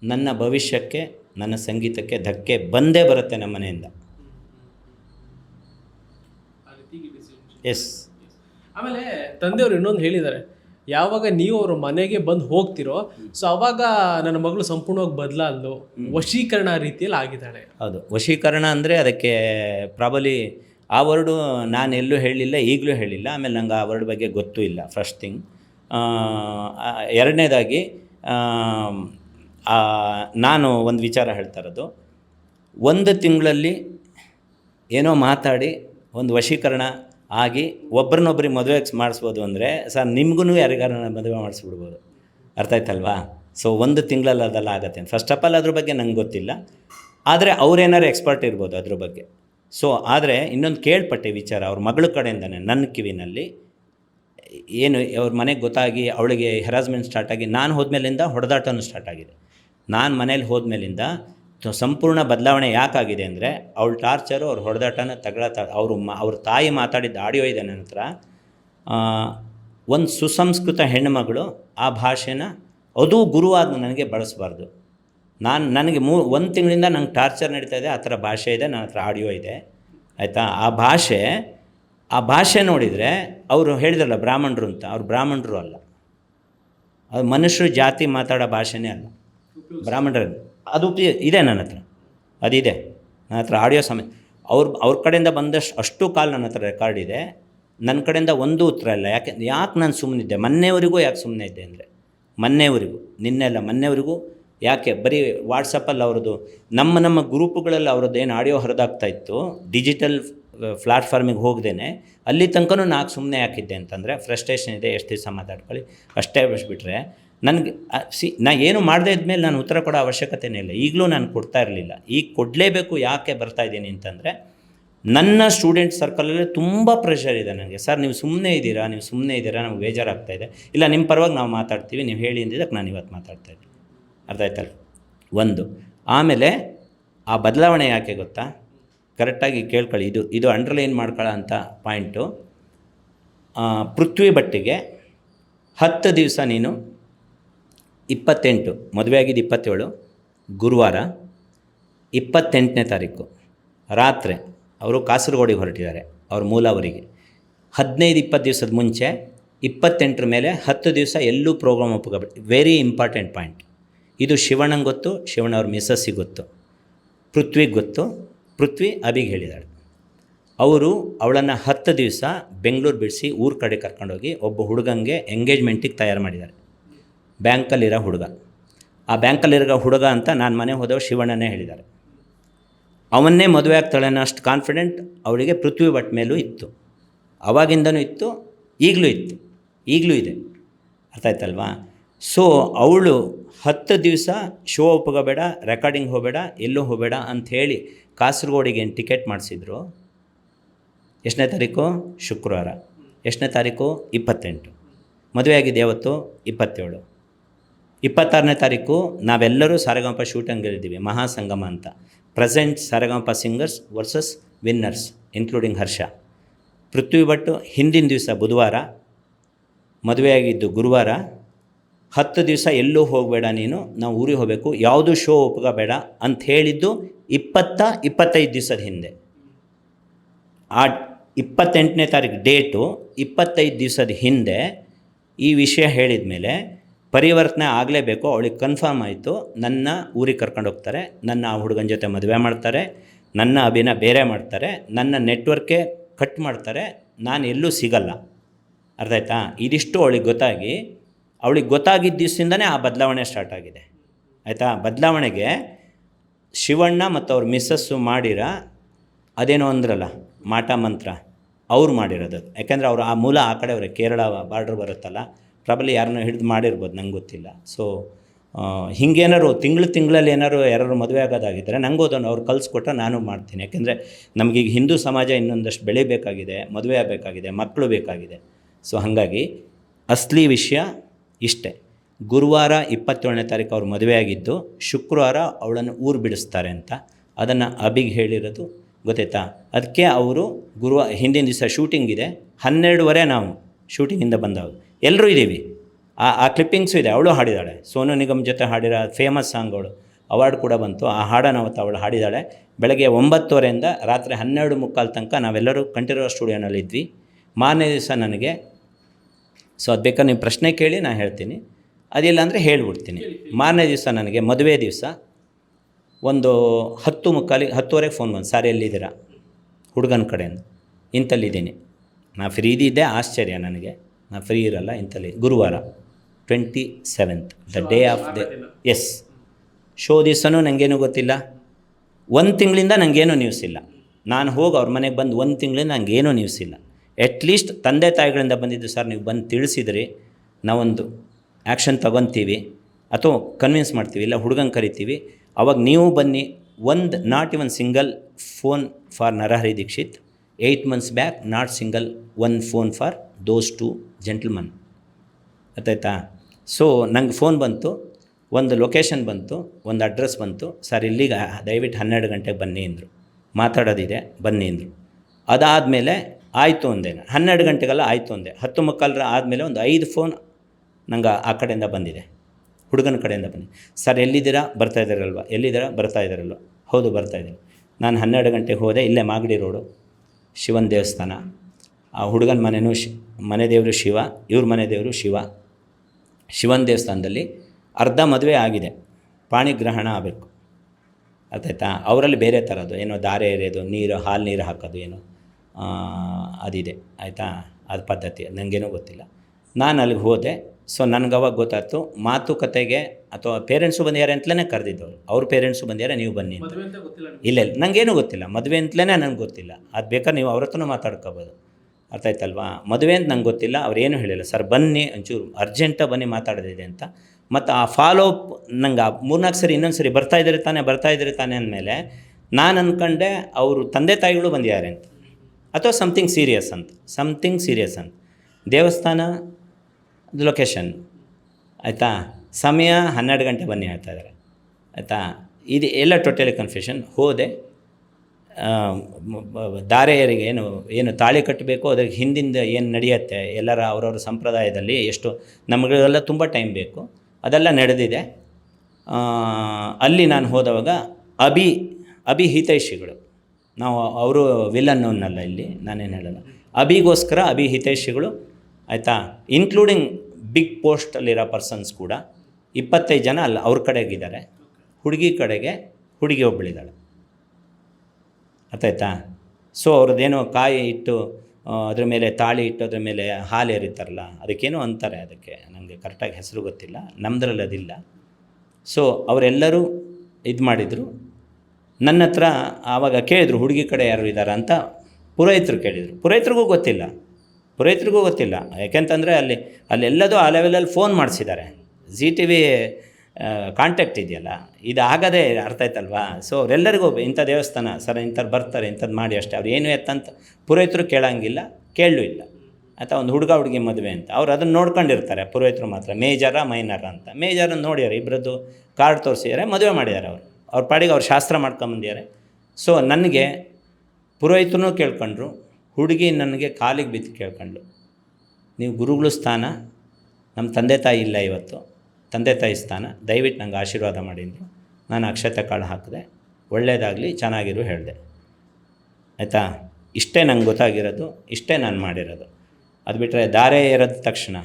ನನ್ನ ಭವಿಷ್ಯಕ್ಕೆ ನನ್ನ ಸಂಗೀತಕ್ಕೆ ಧಕ್ಕೆ ಬಂದೇ ಬರುತ್ತೆ ನಮ್ಮ ಮನೆಯಿಂದ. ಎಸ್ ಆಮೇಲೆ ತಂದೆಯವರು ಇನ್ನೊಂದು ಹೇಳಿದ್ದಾರೆ ಯಾವಾಗ ನೀವು ಅವ್ರ ಮನೆಗೆ ಬಂದು ಹೋಗ್ತಿರೋ ಸೊ ಅವಾಗ ನನ್ನ ಮಗಳು ಸಂಪೂರ್ಣವಾಗಿ ಬದಲಾದ್ಲು ವಶೀಕರಣ ರೀತಿಯಲ್ಲಿ ಆಗಿದ್ದಾಳೆ. ಹೌದು. ವಶೀಕರಣ ಅಂದರೆ ಅದಕ್ಕೆ ಪ್ರಾಬಲಿ ಆ ವರ್ಡು ನಾನು ಎಲ್ಲೂ ಹೇಳಿಲ್ಲ ಈಗಲೂ ಹೇಳಿಲ್ಲ. ಆಮೇಲೆ ನಂಗೆ ಆ ವರ್ಡ್ ಬಗ್ಗೆ ಗೊತ್ತೂ ಇಲ್ಲ. ಫಸ್ಟ್ ಥಿಂಗ್ ಎರಡನೇದಾಗಿ ನಾನು ಒಂದು ವಿಚಾರ ಹೇಳ್ತಾ ಇರೋದು. ಒಂದು ತಿಂಗಳಲ್ಲಿ ಏನೋ ಮಾತಾಡಿ ಒಂದು ವಶೀಕರಣ ಆಗಿ ಒಬ್ರನ್ನೊಬ್ರಿಗೆ ಮದುವೆ ಮಾಡಿಸ್ಬೋದು ಅಂದರೆ ಸರ್ ನಿಮ್ಗೂ ಯಾರಿಗಾರ ಮದುವೆ ಮಾಡಿಸ್ಬಿಡ್ಬೋದು. ಅರ್ಥ ಆಯ್ತಲ್ವಾ? ಸೊ ಒಂದು ತಿಂಗಳಲ್ಲಿ ಅದೆಲ್ಲ ಆಗುತ್ತೆ. ಫಸ್ಟ್ ಆಫ್ ಆಲ್ ಅದ್ರ ಬಗ್ಗೆ ನಂಗೆ ಗೊತ್ತಿಲ್ಲ. ಆದರೆ ಅವ್ರೇನಾರು ಎಕ್ಸ್ಪರ್ಟ್ ಇರ್ಬೋದು ಅದ್ರ ಬಗ್ಗೆ. ಸೊ ಆದರೆ ಇನ್ನೊಂದು ಕೇಳ್ಪಟ್ಟೆ ವಿಚಾರ, ಅವ್ರ ಮಗಳ ಕಡೆಯಿಂದನೇ ನನ್ನ ಕಿವಿನಲ್ಲಿ. ಏನು, ಅವ್ರ ಮನೆಗೆ ಗೊತ್ತಾಗಿ ಅವಳಿಗೆ ಹೆರಾಸ್ಮೆಂಟ್ ಸ್ಟಾರ್ಟ್ ಆಗಿ, ನಾನು ಹೋದ್ಮೇಲಿಂದ ಹೊಡೆದಾಟನೂ ಸ್ಟಾರ್ಟ್ ಆಗಿದೆ. ನಾನು ಮನೇಲಿ ಹೋದ್ಮೇಲಿಂದ ಸಂಪೂರ್ಣ ಬದಲಾವಣೆ ಯಾಕಾಗಿದೆ ಅಂದರೆ ಅವಳ ಟಾರ್ಚರು ಅವ್ರ ಹೊಡೆದಾಟನ ತಗೊಳತ ಅವರು ಮ ಅವ್ರ ತಾಯಿ ಮಾತಾಡಿದ್ದ ಆಡಿಯೋ ಇದೆ ನಂತರ ಒಂದು ಸುಸಂಸ್ಕೃತ ಹೆಣ್ಣುಮಗಳು ಆ ಭಾಷೆನ ಅದು ಗುರುವಾದ ನನಗೆ ಬಳಸಬಾರ್ದು. ನಾನು ನನಗೆ ಮೂ ಒಂದು ತಿಂಗಳಿಂದ ನಂಗೆ ಟಾರ್ಚರ್ ನಡೀತಾ ಇದೆ, ಆ ಥರ ಭಾಷೆ ಇದೆ, ನನ್ನ ಹತ್ರ ಆಡಿಯೋ ಇದೆ. ಆಯಿತಾ? ಆ ಭಾಷೆ ಆ ಭಾಷೆ ನೋಡಿದರೆ ಅವರು ಹೇಳಿದ್ರಲ್ಲ ಬ್ರಾಹ್ಮಣರು ಅಂತ, ಅವ್ರು ಬ್ರಾಹ್ಮಣರು ಅಲ್ಲ. ಅದು ಮನುಷ್ಯರು ಜಾತಿ ಮಾತಾಡೋ ಭಾಷೆನೇ ಅಲ್ಲ. ಬ್ರಾಹ್ಮಣರು ಅದು ಇದೆ ನನ್ನ ಹತ್ರ. ಅದಿದೆ. ನನ್ನ ಹತ್ರ ಆಡಿಯೋ ಸಮೇತ ಅವ್ರ ಅವ್ರ ಕಡೆಯಿಂದ ಬಂದಷ್ಟು, ಅಷ್ಟು ಕಾಲ್ ನನ್ನ ಹತ್ರ ರೆಕಾರ್ಡ್ ಇದೆ. ನನ್ನ ಕಡೆಯಿಂದ ಒಂದು ಉತ್ತರ ಇಲ್ಲ. ಯಾಕೆ ಯಾಕೆ ನಾನು ಸುಮ್ಮನಿದ್ದೆ ಮೊನ್ನೆವರೆಗೂ ಯಾಕೆ ಸುಮ್ಮನೆ ಇದ್ದೆ ಅಂದರೆ? ಮೊನ್ನೆವರೆಗೂ ನಿನ್ನೆಲ್ಲ ಮೊನ್ನೆವರೆಗೂ ಯಾಕೆ? ಬರೀ ವಾಟ್ಸಪ್ಪಲ್ಲಿ ಅವ್ರದ್ದು, ನಮ್ಮ ನಮ್ಮ ಗ್ರೂಪುಗಳಲ್ಲಿ ಅವ್ರದ್ದು ಏನು ಆಡಿಯೋ ಹರಿದಾಗ್ತಾ ಇತ್ತು ಡಿಜಿಟಲ್ ಪ್ಲಾಟ್ಫಾರ್ಮಿಗೆ ಹೋಗ್ದೇನೆ, ಅಲ್ಲಿ ತನಕನೂ ನಾಲ್ಕು ಸುಮ್ಮನೆ ಯಾಕಿದ್ದೆ ಅಂತಂದರೆ ಫ್ರಸ್ಟ್ರೇಷನ್ ಇದೆ, ಎಷ್ಟು ದಿವಸ ಮಾತಾಡ್ಕೊಳ್ಳಿ, ಅಷ್ಟೇ ಬಿಟ್ಬಿಟ್ರೆ ನನಗೆ ಸಿ, ನಾ ಏನು ಮಾಡದೇ ಇದ್ಮೇಲೆ ನಾನು ಉತ್ತರ ಕೊಡೋ ಅವಶ್ಯಕತೆನೇ ಇಲ್ಲ. ಈಗಲೂ ನಾನು ಕೊಡ್ತಾ ಇರಲಿಲ್ಲ. ಈಗ ಕೊಡಲೇಬೇಕು ಯಾಕೆ ಬರ್ತಾ ಇದ್ದೀನಿ ಅಂತಂದರೆ, ನನ್ನ ಸ್ಟೂಡೆಂಟ್ ಸರ್ಕಲಲ್ಲಿ ತುಂಬ ಪ್ರೆಷರ್ ಇದೆ ನನಗೆ. ಸರ್, ನೀವು ಸುಮ್ಮನೆ ಇದ್ದೀರಾ? ನೀವು ಸುಮ್ಮನೆ ಇದ್ದೀರಾ? ನಮ್ಗೆ ಬೇಜಾರಾಗ್ತಾ ಇದೆ. ಇಲ್ಲ ನಿಮ್ಮ ಪರವಾಗಿ ನಾವು ಮಾತಾಡ್ತೀವಿ, ನೀವು ಹೇಳಿ ಅಂದಿದ್ದಕ್ಕೆ ನಾನು ಇವತ್ತು ಮಾತಾಡ್ತಾ ಇದ್ದೀನಿ ಅರ್ಥ ಆಯ್ತಲ್ಲ ಒಂದು, ಆಮೇಲೆ ಆ ಬದಲಾವಣೆ ಯಾಕೆ ಗೊತ್ತಾ? ಕರೆಕ್ಟಾಗಿ ಕೇಳ್ಕೊಳ್ಳಿ. ಇದು ಇದು ಅಂಡರ್ಲೈನ್ ಮಾಡ್ಕೊಳ್ಳೋ ಅಂತ ಪಾಯಿಂಟು ಪೃಥ್ವಿ ಭಟ್ಟಿಗೆ ಹತ್ತು ದಿವಸ ನೀನು ಇಪ್ಪತ್ತೆಂಟು, ಮದುವೆ ಆಗಿದ್ದು ಇಪ್ಪತ್ತೇಳು, ಗುರುವಾರ ಇಪ್ಪತ್ತೆಂಟನೇ ತಾರೀಕು, ರಾತ್ರಿ ಅವರು ಕಾಸರಗೋಡಿಗೆ ಹೊರಟಿದ್ದಾರೆ, ಅವ್ರ ಮೂಲ ಅವರಿಗೆ ಹದಿನೈದು, ಇಪ್ಪತ್ತು ದಿವಸದ ಮುಂಚೆ ಇಪ್ಪತ್ತೆಂಟರ ಮೇಲೆ ಹತ್ತು ದಿವಸ ಎಲ್ಲೂ ಪ್ರೋಗ್ರಾಮ್ ಒಪ್ಕೋಬೇಡಿ ವೆರಿ ಇಂಪಾರ್ಟೆಂಟ್ ಪಾಯಿಂಟ್ ಇದು ಶಿವಣ್ಣಂಗೆ ಗೊತ್ತು, ಶಿವಣ್ಣ ಅವ್ರ ಮಿಸ್ಸಸ್ಸಿಗೆ ಗೊತ್ತು, ಪೃಥ್ವಿಗೆ ಗೊತ್ತು, ಪೃಥ್ವಿ ಅಬಿಗೆ ಹೇಳಿದಾಳೆ ಅವರು ಅವಳನ್ನು ಹತ್ತು ದಿವಸ ಬೆಂಗಳೂರು ಬಿಡಿಸಿ ಊರ ಕಡೆ ಕರ್ಕೊಂಡೋಗಿ ಒಬ್ಬ ಹುಡುಗಂಗೆ ಎಂಗೇಜ್ಮೆಂಟಿಗೆ ತಯಾರು ಮಾಡಿದ್ದಾರೆ. ಬ್ಯಾಂಕಲ್ಲಿರೋ ಹುಡುಗ. ಆ ಬ್ಯಾಂಕಲ್ಲಿರೋ ಹುಡುಗ ಅಂತ ನಾನು ಮನೆ ಹೋದವ ಶಿವಣ್ಣನೇ ಹೇಳಿದ್ದಾರೆ. ಅವನ್ನೇ ಮದುವೆ ಆಗ್ತಾಳೆ ಅಷ್ಟು ಕಾನ್ಫಿಡೆಂಟ್ ಅವಳಿಗೆ ಪೃಥ್ವಿ ಭಟ್ ಮೇಲೂ ಇತ್ತು. ಅವಾಗಿಂದನೂ ಇತ್ತು, ಈಗಲೂ ಇತ್ತು, ಈಗಲೂ ಇದೆ. ಅರ್ಥ ಆಯ್ತಲ್ವಾ? ಸೊ ಅವಳು ಹತ್ತು ದಿವಸ ಶೋ ಒಪ್ಕೋಬೇಡ ರೆಕಾರ್ಡಿಂಗ್ ಹೋಗಬೇಡ, ಎಲ್ಲೂ ಹೋಗಬೇಡ ಅಂಥೇಳಿ ಕಾಸರಗೋಡಿಗೆ ಏನು ಟಿಕೆಟ್ ಮಾಡಿಸಿದ್ರು? ಎಷ್ಟನೇ ತಾರೀಕು? ಶುಕ್ರವಾರ. ಎಷ್ಟನೇ ತಾರೀಕು? ಇಪ್ಪತ್ತೆಂಟು. ಮದುವೆ ಆಗಿದೆ ಯಾವತ್ತು ಇಪ್ಪತ್ತೇಳು. ಇಪ್ಪತ್ತಾರನೇ ತಾರೀಕು ನಾವೆಲ್ಲರೂ ಸಾರಗಂಪ ಶೂಟಿಂಗಲ್ಲಿದ್ದೀವಿ, ಮಹಾಸಂಗಮ ಅಂತ. Present Saregamapa singers versus winners including Harsha. Prithvi Bhat ಹಿಂದಿನ ದಿವಸ ಬುಧವಾರ, ಮದುವೆಯಾಗಿದ್ದು ಗುರುವಾರ. ಹತ್ತು ದಿವಸ ಎಲ್ಲೂ ಹೋಗಬೇಡ ನೀನು, ನಾವು ಊರಿಗೆ ಹೋಗಬೇಕು. ಯಾವುದು ಶೋ ಒಪ್ಕೋಬೇಡ ಅಂತ ಹೇಳಿದ್ದು ಇಪ್ಪತ್ತ ಇಪ್ಪತ್ತೈದು ದಿವಸದ ಹಿಂದೆ. ಆ ಇಪ್ಪತ್ತೆಂಟನೇ ತಾರೀಕು ಡೇಟು ಇಪ್ಪತ್ತೈದು ದಿವಸದ ಹಿಂದೆ ಈ ವಿಷಯ ಹೇಳಿದ ಮೇಲೆ ಪರಿವರ್ತನೆ ಆಗಲೇಬೇಕು, ಅವಳಿಗೆ ಕನ್ಫರ್ಮ್ ಆಯಿತು, ನನ್ನ ಊರಿಗೆ ಕರ್ಕೊಂಡು ಹೋಗ್ತಾರೆ, ನನ್ನ ಆ ಹುಡುಗನ ಜೊತೆ ಮದುವೆ ಮಾಡ್ತಾರೆ, ನನ್ನ ಅಭಿನ ಬೇರೆ ಮಾಡ್ತಾರೆ, ನನ್ನ ನೆಟ್ವರ್ಕೆ ಕಟ್ ಮಾಡ್ತಾರೆ, ನಾನು ಎಲ್ಲೂ ಸಿಗಲ್ಲ. ಅರ್ಥ ಆಯ್ತಾ? ಇದಿಷ್ಟು ಅವಳಿಗೆ ಗೊತ್ತಾಗಿ, ಅವಳಿಗೆ ಗೊತ್ತಾಗಿದ್ದ ದಿವಸದಿಂದನೇ ಆ ಬದಲಾವಣೆ ಸ್ಟಾರ್ಟ್ ಆಗಿದೆ. ಆಯಿತಾ? ಬದಲಾವಣೆಗೆ ಶಿವಣ್ಣ ಮತ್ತು ಅವ್ರ ಮಿಸ್ಸಸ್ಸು ಮಾಡಿರ ಅದೇನೋ ಅಂದ್ರಲ್ಲ, ಮಾಟ ಮಂತ್ರ, ಅವ್ರು ಮಾಡಿರೋದು. ಯಾಕೆಂದರೆ ಅವರು ಆ ಮೂಲ ಆ ಕಡೆ ಅವರೇ ಕೇರಳ ಬಾರ್ಡ್ರ್ ಬರುತ್ತಲ್ಲ ಪ್ರಾಬಲಿ ಯಾರನ್ನೂ ಹಿಡಿದು ಮಾಡಿರ್ಬೋದು, ನಂಗೆ ಗೊತ್ತಿಲ್ಲ. ಸೊ ಹಿಂಗೇನಾರು ತಿಂಗಳು ತಿಂಗಳಲ್ಲಿ ಏನಾರು ಯಾರು ಮದುವೆ ಆಗೋದಾಗಿದ್ದರೆ ನನಗೂ ಅದನ್ನು ಅವ್ರು ಕಲಿಸ್ಕೊಟ್ರೆ ನಾನು ಮಾಡ್ತೀನಿ. ಯಾಕೆಂದರೆ ನಮಗೀಗ ಹಿಂದೂ ಸಮಾಜ ಇನ್ನೊಂದಷ್ಟು ಬೆಳಿಬೇಕಾಗಿದೆ ಮದುವೆ ಆಗಬೇಕಾಗಿದೆ ಮಕ್ಕಳು ಬೇಕಾಗಿದೆ. ಸೊ ಹಾಗಾಗಿ ಅಸ್ಲಿ ವಿಷಯ ಇಷ್ಟೇ. ಗುರುವಾರ ಇಪ್ಪತ್ತೇಳನೇ ತಾರೀಕು ಅವ್ರು ಮದುವೆ ಆಗಿದ್ದು, ಶುಕ್ರವಾರ ಅವಳನ್ನು ಊರು ಬಿಡಿಸ್ತಾರೆ ಅಂತ ಅದನ್ನು ಅಬಿಗೆ ಹೇಳಿರೋದು ಗೊತ್ತಾಯ್ತಾ? ಅದಕ್ಕೆ ಅವರು ಗುರುವ, ಹಿಂದಿನ ದಿವಸ ಶೂಟಿಂಗ್ ಇದೆ, ಹನ್ನೆರಡುವರೆ ನಾವು ಶೂಟಿಂಗಿಂದ ಬಂದವರು. ಎಲ್ಲರೂ ಇದ್ದೀವಿ. ಆ ಆ ಕ್ಲಿಪ್ಪಿಂಗ್ಸು ಇದೆ, ಅವಳು ಹಾಡಿದಾಳೆ. ಸೋನು ನಿಗಮ್ ಜೊತೆ ಹಾಡಿರೋ ಫೇಮಸ್ ಸಾಂಗ್ಗಳು ಅವಾರ್ಡ್ ಕೂಡ ಬಂತು. ಆ ಹಾಡನ್ನು ಅವತ್ತು ಅವಳು ಹಾಡಿದಾಳೆ. ಬೆಳಗ್ಗೆ ಒಂಬತ್ತುವರೆಯಿಂದ ರಾತ್ರಿ ಹನ್ನೆರಡು ಮುಕ್ಕಾಲು ತನಕ ನಾವೆಲ್ಲರೂ ಕಂಠೀರವ ಸ್ಟುಡಿಯೋನಲ್ಲಿ ಇದ್ವಿ. ಮಾರನೇ ದಿವಸ ನನಗೆ, ಸೊ, ಅದು ಬೇಕಾದ್ರೆ ನೀವು ಪ್ರಶ್ನೆ ಕೇಳಿ ನಾನು ಹೇಳ್ತೀನಿ. ಅದಿಲ್ಲ ಅಂದರೆ ಹೇಳ್ಬಿಡ್ತೀನಿ. ಮಾರನೇ ದಿವಸ ನನಗೆ ಮದುವೆ ದಿವಸ, ಒಂದು ಹತ್ತು ಮುಕ್ಕಾಲಿಗೆ ಹತ್ತುವರೆಗೆ ಫೋನ್ ಬಂದು ಸಾರಿ, ಎಲ್ಲಿದ್ದೀರಾ? ಹುಡುಗನ ಕಡೆಯಿಂದ. ಇಂಥಲ್ಲಿದ್ದೀನಿ ನಾ ಫ್ರೀ ಇದ್ದಿದ್ದೆ, ಆಶ್ಚರ್ಯ ನನಗೆ. ನಾ ಫ್ರೀ ಇರಲ್ಲ ಇಂಥಲ್ಲಿ ಗುರುವಾರ twenty seventh the day of the S show ದಿವಸನೂ ನನಗೇನು ಗೊತ್ತಿಲ್ಲ. ಒಂದು ತಿಂಗಳಿಂದ ನನಗೇನು ನ್ಯೂಸ್ ಇಲ್ಲ. ನಾನು ಹೋಗಿ ಅವ್ರ ಮನೆಗೆ ಬಂದು ಒಂದು ತಿಂಗಳಿಂದ ನನಗೇನೂ ನ್ಯೂಸ್ ಇಲ್ಲ. ಅಟ್ಲೀಸ್ಟ್ ತಂದೆ ತಾಯಿಗಳಿಂದ ಬಂದಿದ್ದು ಸರ್ ನೀವು ಬಂದು ತಿಳಿಸಿದ್ರಿ. ನಾವೊಂದು ಆ್ಯಕ್ಷನ್ ತಗೊತೀವಿ. ಅಥವಾ ಕನ್ವಿನ್ಸ್ ಮಾಡ್ತೀವಿ. ಇಲ್ಲ ಹುಡುಗಂಗೆ ಕರಿತೀವಿ. ಅವಾಗ ನೀವು ಬನ್ನಿ. ಒಂದು not even single phone for Narahari Dikshit eight months back not single one phone for those two gentleman. ಗೊತ್ತಾಯ್ತಾ ಸೊ ನಂಗೆ ಫೋನ್ ಬಂತು, ಒಂದು ಲೊಕೇಶನ್ ಬಂತು, ಒಂದು ಅಡ್ರೆಸ್ ಬಂತು. ಸರ್, ಇಲ್ಲಿಗೆ ದಯವಿಟ್ಟು ಹನ್ನೆರಡು ಗಂಟೆಗೆ ಬನ್ನಿ ಅಂದರು. ಮಾತಾಡೋದಿದೆ, ಬನ್ನಿ ಅಂದರು. ಅದಾದಮೇಲೆ ಆಯಿತು ಅಂದೆ ನಾನು. ಹನ್ನೆರಡು ಗಂಟೆಗೆಲ್ಲ ಆಯಿತು ಅಂದೆ. ಹತ್ತು ಮುಕ್ಕಾಲರ ಆದಮೇಲೆ ಒಂದು ಐದು ಫೋನ್ ನಂಗೆ ಆ ಕಡೆಯಿಂದ ಬಂದಿದೆ. ಹುಡುಗನ ಕಡೆಯಿಂದ ಬಂದಿದೆ. ಸರ್, ಎಲ್ಲಿದ್ದೀರಾ? ಬರ್ತಾ ಇದ್ದಾರಲ್ವ? ಎಲ್ಲಿದ್ದೀರಾ? ಬರ್ತಾ ಇದ್ದಾರಲ್ವ? ಹೌದು, ಬರ್ತಾ ಇದ್ದೀನಿ. ನಾನು ಹನ್ನೆರಡು ಗಂಟೆಗೆ ಹೋದೆ, ಇಲ್ಲೇ ಮಾಗಡಿ ರೋಡು, ಶಿವನ ದೇವಸ್ಥಾನ. ಆ ಹುಡುಗನ ಮನೆಯೂ ಶಿ ಮನೆ ದೇವರು ಶಿವ ಇವ್ರ ಮನೆ ದೇವರು ಶಿವ. ಶಿವನ ದೇವಸ್ಥಾನದಲ್ಲಿ ಅರ್ಧ ಮದುವೆ ಆಗಿದೆ. ಪಾಣಿಗ್ರಹಣ ಆಗಬೇಕು. ಅರ್ಥಾಯ್ತಾ ಅವರಲ್ಲಿ ಬೇರೆ ಥರದ್ದು ಏನೋ ದಾರೆ ಎರೆಯೋದು ನೀರು ಹಾಲು ನೀರು ಹಾಕೋದು ಏನೋ ಅದಿದೆ. ಆಯಿತಾ? ಅದು ಪದ್ಧತಿ. ನನಗೇನೂ ಗೊತ್ತಿಲ್ಲ. ನಾನು ಅಲ್ಲಿಗೆ ಹೋದೆ. ಸೊ ನನಗೆ ಅವಾಗ ಗೊತ್ತಾಯ್ತು ಮಾತುಕತೆಗೆ ಅಥವಾ ಪೇರೆಂಟ್ಸು ಬಂದಿದ್ದಾರೆ ಅಂತಲೇ ಕರೆದಿದ್ದವರು. ಅವ್ರ ಪೇರೆಂಟ್ಸು ಬಂದಿದ್ದಾರೆ ನೀವು ಬನ್ನಿ ಇಲ್ಲ ಇಲ್ಲ. ನನಗೇನು ಗೊತ್ತಿಲ್ಲ. ಮದುವೆ ಅಂತಲೇ ನನಗೆ ಗೊತ್ತಿಲ್ಲ. ಅದು ಬೇಕಾದ್ರೆ ನೀವು ಅವ್ರ ಹತ್ರನೂ ಮಾತಾಡ್ಕೋಬೋದು. ಅರ್ಥ ಆಯ್ತಲ್ವಾ? ಮದುವೆ ಅಂತ ನಂಗೆ ಗೊತ್ತಿಲ್ಲ ಅವ್ರೇನು ಹೇಳಿಲ್ಲ. ಸರ್, ಬನ್ನಿ, ಒಂಚೂರು ಅರ್ಜೆಂಟಾಗಿ ಬನ್ನಿ ಮಾತಾಡೋದಿದೆ ಅಂತ. ಮತ್ತು ಆ ಫಾಲೋ ಅಪ್ ನಂಗೆ ಆ ಮೂರ್ನಾಲ್ಕು ಸರಿ, ಇನ್ನೊಂದು ಸರಿ ಬರ್ತಾ ಇದ್ದೀರಿ ತಾನೆ, ಬರ್ತಾ ಇದ್ದೀರಿ ತಾನೇ ಅಂದಮೇಲೆ ನಾನು ಅಂದ್ಕೊಂಡೆ ಅವರು ತಂದೆ ತಾಯಿಗಳು ಬಂದಿದ್ದಾರೆ ಅಂತ. ಅಥವಾ ಸಮಥಿಂಗ್ ಸೀರಿಯಸ್ ಅಂತ. ಸಮಥಿಂಗ್ ಸೀರಿಯಸ್ ಅಂತ. ದೇವಸ್ಥಾನ ಲೊಕೇಶನ್ ಆಯಿತಾ? ಸಮಯ ಹನ್ನೆರಡು ಗಂಟೆ ಬನ್ನಿ ಹೇಳ್ತಾ ಇದ್ದಾರೆ ಆಯಿತಾ? ಇದು ಎಲ್ಲ ಟೋಟಲಿ ಕನ್ಫ್ಯೂಷನ್ ಹೋದೆ. ದಾರೆಯರಿಗೆ ಏನು ಏನು ತಾಳಿ ಕಟ್ಟಬೇಕು ಅದಕ್ಕೆ ಹಿಂದಿಂದ ಏನು ನಡೆಯುತ್ತೆ, ಎಲ್ಲರ ಅವರವ್ರ ಸಂಪ್ರದಾಯದಲ್ಲಿ ಎಷ್ಟು, ನಮಗೆಲ್ಲ ತುಂಬ ಟೈಮ್ ಬೇಕು. ಅದೆಲ್ಲ ನಡೆದಿದೆ. ಅಲ್ಲಿ ನಾನು ಹೋದವಾಗ ಅಭಿ ಅಭಿ ಹಿತೈಷಿಗಳು ನಾವು ಅವರು ವಿಲನ್ ಅನ್ನಲ್ಲ ಇಲ್ಲಿ, ನಾನೇನು ಹೇಳಲ್ಲ. ಅಭಿಗೋಸ್ಕರ ಅಭಿ ಹಿತೈಷಿಗಳು ಆಯಿತಾ ಇನ್ಕ್ಲೂಡಿಂಗ್ ಬಿಗ್ ಪೋಸ್ಟಲ್ಲಿರೋ ಪರ್ಸನ್ಸ್ ಕೂಡ, ಇಪ್ಪತ್ತೈದು ಜನ ಅಲ್ಲ, ಅವ್ರ ಕಡೆಗಿದ್ದಾರೆ. ಹುಡುಗಿ ಕಡೆಗೆ ಹುಡುಗಿ ಒಬ್ಬಳಿದ್ದಾಳೆ ಅರ್ಥಾಯ್ತಾ ಸೊ ಅವ್ರದ್ದೇನೋ ಕಾಯಿ ಇಟ್ಟು ಅದ್ರ ಮೇಲೆ ತಾಳಿ ಇಟ್ಟು, ಅದ್ರ ಮೇಲೆ ಹಾಲು ಎರಿತಾರಲ್ಲ, ಅದಕ್ಕೇನೋ ಅಂತಾರೆ ಅದಕ್ಕೆ. ನನಗೆ ಕರೆಕ್ಟಾಗಿ ಹೆಸರು ಗೊತ್ತಿಲ್ಲ ನಮ್ಮದ್ರಲ್ಲಿ ಅದಿಲ್ಲ. ಸೊ ಅವರೆಲ್ಲರೂ ಇದು ಮಾಡಿದರು. ನನ್ನ ಹತ್ರ ಆವಾಗ ಕೇಳಿದರು, ಹುಡುಗಿ ಕಡೆ ಯಾರು ಇದ್ದಾರೆ ಅಂತ ಪುರೋಹಿತರು ಕೇಳಿದರು. ಪುರೋಹಿತರಿಗೂ ಗೊತ್ತಿಲ್ಲ. ಪುರೋಹಿತರಿಗೂ ಗೊತ್ತಿಲ್ಲ. ಯಾಕೆಂತಂದರೆ ಅಲ್ಲಿ, ಅಲ್ಲೆಲ್ಲದೂ ಆ ಲೆವೆಲಲ್ಲಿ ಫೋನ್ ಮಾಡಿಸಿದ್ದಾರೆ. ಜಿ ಟಿ ವಿ ಕಾಂಟ್ಯಾಕ್ಟ್ ಇದೆಯಲ್ಲ? ಇದು ಆಗದೇ ಅರ್ಥ ಆಯ್ತಲ್ವಾ? ಸೊ ಅವರೆಲ್ಲರಿಗೂ ಇಂಥ ದೇವಸ್ಥಾನ, ಸರ್ ಇಂಥವ್ರು ಬರ್ತಾರೆ ಇಂಥದ್ದು ಮಾಡಿ ಅಷ್ಟೇ. ಅವ್ರು ಏನು ಎತ್ತಂತ ಪುರೋಹಿತರು ಕೇಳೋಂಗಿಲ್ಲ, ಕೇಳಲೂ ಇಲ್ಲ. ಅಥವಾ ಒಂದು ಹುಡುಗ ಹುಡುಗಿ ಮದುವೆ ಅಂತ. ಅವ್ರು ಅದನ್ನು ನೋಡ್ಕೊಂಡಿರ್ತಾರೆ, ಪುರೋಹಿತರು ಮಾತ್ರ. ಮೇಜರ, ಮೈನರ ಅಂತ. ಮೇಜರನ್ನು ನೋಡ್ಯಾರೆ ಇಬ್ಬರದ್ದು ಕಾರ್ಡ್ ತೋರಿಸಿದ್ದಾರೆ ಮದುವೆ ಮಾಡಿದ್ದಾರೆ ಅವರು. ಅವ್ರ ಪಾಡಿಗೆ ಅವ್ರು ಶಾಸ್ತ್ರ ಮಾಡ್ಕೊಂಬಂದಿದ್ದಾರೆ ಸೊ ನನಗೆ ಪುರೋಹಿತರು ಕೇಳ್ಕೊಂಡ್ರು, ಹುಡುಗಿ ನನಗೆ ಕಾಲಿಗೆ ಬಿದ್ದು ಕೇಳ್ಕೊಂಡ್ಳು. ನೀವು ಗುರುಗಳು ಸ್ಥಾನ ನಮ್ಮ ತಂದೆ ತಾಯಿ ಇಲ್ಲ ಇವತ್ತು. ತಂದೆ ತಾಯಿ ಸ್ಥಾನ, ದಯವಿಟ್ಟು ನಂಗೆ ಆಶೀರ್ವಾದ ಮಾಡಿದ್ರು ನಾನು ಅಕ್ಷತೆ ಕಾಳು ಹಾಕಿದೆ. ಒಳ್ಳೆಯದಾಗಲಿ ಚೆನ್ನಾಗಿರು ಹೇಳಿದೆ. ಆಯಿತಾ? ಇಷ್ಟೇ ನಂಗೆ ಗೊತ್ತಾಗಿರೋದು, ಇಷ್ಟೇ ನಾನು ಮಾಡಿರೋದು. ಅದು ಬಿಟ್ಟರೆ ದಾರೆ ಇರೋದ ತಕ್ಷಣ,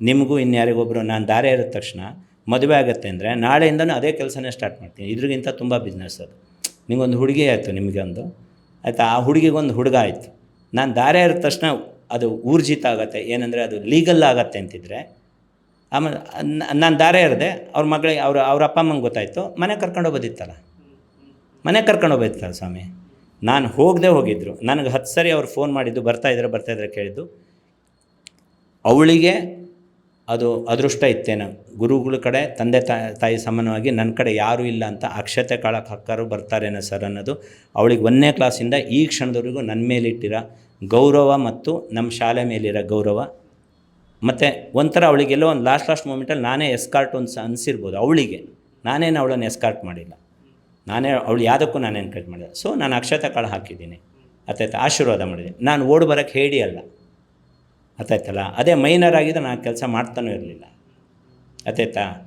ನಿಮಗೂ ಇನ್ಯಾರಿಗೊಬ್ಬರು ನಾನು ದಾರೆ ಇರೋದ ತಕ್ಷಣ ಮದುವೆ ಆಗುತ್ತೆ ಅಂದರೆ ನಾಳೆಯಿಂದನೂ ಅದೇ ಕೆಲಸನೇ ಸ್ಟಾರ್ಟ್ ಮಾಡ್ತೀನಿ. ಇದ್ರಿಗಿಂತ ತುಂಬ ಬಿಸ್ನೆಸ್ ಅದು. ನಿಮಗೊಂದು ಹುಡುಗಿ ಆಯಿತು ನಿಮಗೆ ಒಂದು. ಆಯಿತಾ? ಆ ಹುಡುಗಿಗೊಂದು ಹುಡುಗ ಆಯಿತು. ನಾನು ದಾರೆ ಇರೋದ ತಕ್ಷಣ ಅದು ಊರ್ಜಿತ ಆಗುತ್ತೆ. ಏನಂದರೆ ಅದು ಲೀಗಲ್ ಆಗತ್ತೆ ಅಂತಿದ್ರೆ ಆಮೇಲೆ ನಾನು ದಾರೆ ಇರದೆ, ಅವ್ರ ಮಗಳಿಗೆ, ಅವ್ರ ಅವ್ರ ಅಪ್ಪ ಅಮ್ಮಂಗೆ ಗೊತ್ತಾಯಿತು. ಮನೆ ಕರ್ಕೊಂಡು ಹೋಗೋದಿತ್ತಲ್ಲ ಮನೆ ಕರ್ಕೊಂಡು ಹೋಗೋದಿತ್ತಲ್ಲ ಸ್ವಾಮಿ? ನಾನು ಹೋಗದೆ ಹೋಗಿದ್ರು. ನನಗೆ ಹತ್ತು ಸರಿ ಅವ್ರು ಫೋನ್ ಮಾಡಿದ್ದು, ಬರ್ತಾ ಬರ್ತಾಯಿದ್ರೆ ಕೇಳಿದ್ದು. ಅವಳಿಗೆ ಅದು ಅದೃಷ್ಟ ಇತ್ತೇನೋ? ಗುರುಗಳ ಕಡೆ, ತಂದೆ ತಾಯಿ ಸಮಾನವಾಗಿ ನನ್ನ ಕಡೆ ಯಾರೂ ಇಲ್ಲ ಅಂತ ಅಕ್ಷತೆ ಕಾಳಕ್ಕೆ ಹಕ್ಕರು ಬರ್ತಾರೇನೋ ಸರ್ ಅನ್ನೋದು ಅವಳಿಗೆ ಒಂದನೇ ಕ್ಲಾಸಿಂದ ಈ ಕ್ಷಣದವರೆಗೂ ನನ್ನ ಮೇಲಿಟ್ಟಿರೋ ಗೌರವ ಮತ್ತು ನಮ್ಮ ಶಾಲೆ ಮೇಲಿರೋ ಗೌರವ. ಮತ್ತು ಒಂಥರ ಅವಳಿಗೆಲ್ಲೋ ಒಂದು ಲಾಸ್ಟ್ ಲಾಸ್ಟ್ ಮೂಮೆಂಟಲ್ಲಿ ನಾನೇ ಎಸ್ಕಾರ್ಟ್ ಒಂದು ಸ ಅನಿಸಿರ್ಬೋದು, ಅವಳಿಗೆ. ನಾನೇನು ಅವಳನ್ನು ಎಸ್ಕಾರ್ಟ್ ಮಾಡಿಲ್ಲ. ನಾನೇ ಅವಳು ಯಾವುದಕ್ಕೂ ನಾನು ಎನ್ಕರೇಜ್ ಮಾಡಿಲ್ಲ. ಸೊ ನಾನು ಅಕ್ಷತೆ ಕಾಳು ಹಾಕಿದ್ದೀನಿ. ಅರ್ಥಾಯ್ತಾ ಆಶೀರ್ವಾದ ಮಾಡಿದ್ದೀನಿ. ನಾನು ಓಡಿ ಬರೋಕ್ಕೆ ಹೇಳಿ ಅಲ್ಲ. ಅರ್ಥಾಯ್ತಲ್ಲ ಅದೇ ಮೈನರ್ ಆಗಿದ್ರೆ ನಾನು ಕೆಲಸ ಮಾಡ್ತಾನೂ ಇರಲಿಲ್ಲ. ಅರ್ಥಾಯ್ತಾ